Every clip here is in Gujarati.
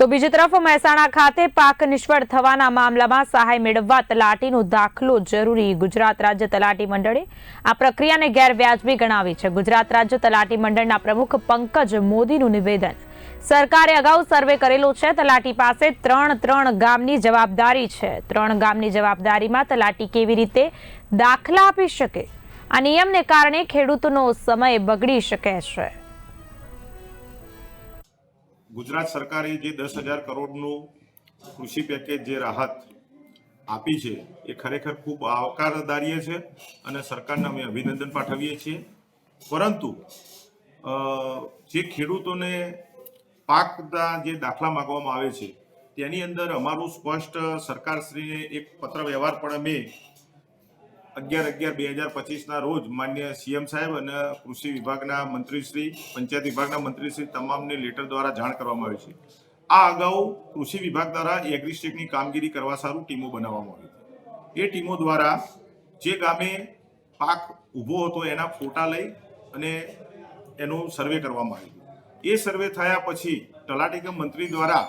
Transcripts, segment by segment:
તો બીજી તરફ મહેસાણા ખાતે પાક નિષ્ફળ થવાના મામલામાં સહાય મેળવવા તલાટીનો દાખલો જરૂરી. ગુજરાત રાજ્ય તલાટી મંડળે આ પ્રક્રિયાને ગેરવ્યાજબી ગણાવી છે. ગુજરાત રાજ્ય તલાટી મંડળના પ્રમુખ પંકજ મોદીનું નિવેદન. સરકારે અગાઉ સર્વે કરેલો છે. તલાટી પાસે ત્રણ ત્રણ ગામની જવાબદારી છે. ત્રણ ગામની જવાબદારીમાં તલાટી કેવી રીતે દાખલા આપી શકે? આ નિયમને કારણે ખેડૂતોનો સમય બગડી શકે છે. ગુજરાત સરકારે જે દસ હજાર કરોડનું કૃષિ પેકેજ જે રાહત આપી છે, એ ખરેખર ખૂબ આવકારદારીય છે અને સરકારને અમે અભિનંદન પાઠવીએ છીએ. પરંતુ જે ખેડૂતોને પાકના જે દાખલા માગવામાં આવે છે, તેની અંદર અમારું સ્પષ્ટ સરકારશ્રીને એક પત્ર વ્યવહાર પણ અમે અગિયાર અગિયાર બે હજાર પચીસના રોજ માન્ય સીએમ સાહેબ અને કૃષિ વિભાગના મંત્રીશ્રી, પંચાયત વિભાગના મંત્રીશ્રી તમામને લેટર દ્વારા જાણ કરવામાં આવી છે. આ અગાઉ કૃષિ વિભાગ દ્વારા એગ્રીસ્ટેકની કામગીરી કરવા સારું ટીમો બનાવવામાં આવી હતી એ ટીમો દ્વારા જે ગામે પાક ઊભો હતો એના ફોટા લઈ અને એનું સર્વે કરવામાં આવ્યું એ સર્વે થયા પછી તલાટીકમ મંત્રી દ્વારા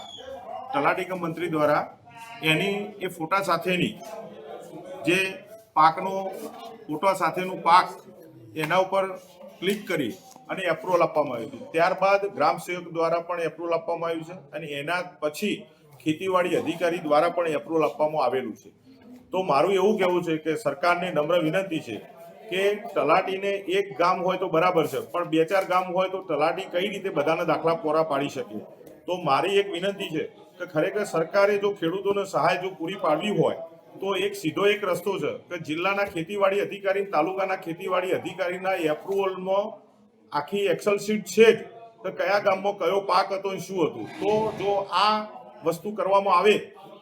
તલાટીકમ મંત્રી દ્વારા એની એ ફોટા સાથેની જે પાકનો ફોટો સાથેનું પાક એના ઉપર ક્લિક કરી અને એપ્રુવલ આપવામાં આવ્યું હતું ત્યારબાદ ગ્રામ સેવક દ્વારા પણ એપ્રુવલ આપવામાં આવ્યું છે અને એના પછી ખેતીવાડી અધિકારી દ્વારા પણ એપ્રુવલ આપવામાં આવેલું છે. તો મારું એવું કહેવું છે કે સરકારને નમ્ર વિનંતી છે કે તલાટીને એક ગામ હોય તો બરાબર છે, પણ બે ચાર ગામ હોય તો તલાટી કઈ રીતે બધાના દાખલા પૂરા પાડી શકે? તો મારી એક વિનંતી છે કે ખરેખર સરકારે જો ખેડૂતોને સહાય જો પૂરી પાડવી હોય તો એક સીધો એક રસ્તો છે કે જિલ્લાના ખેતીવાડી અધિકારી, તાલુકાના ખેતીવાડી અધિકારીના એપ્રુવલમાં આખી એક્સલ શીટ છે જ તો કયા ગામમાં કયો પાક હતો શું હતું. તો જો આ વસ્તુ કરવામાં આવે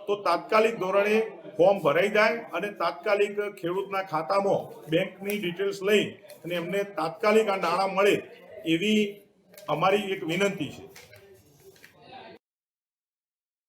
તો તાત્કાલિક ધોરણે ફોર્મ ભરાઈ જાય અને તાત્કાલિક ખેડૂતના ખાતામાં બેંકની ડિટેલ્સ લઈ અને એમને તાત્કાલિક આ નાણાં મળે એવી અમારી એક વિનંતી છે.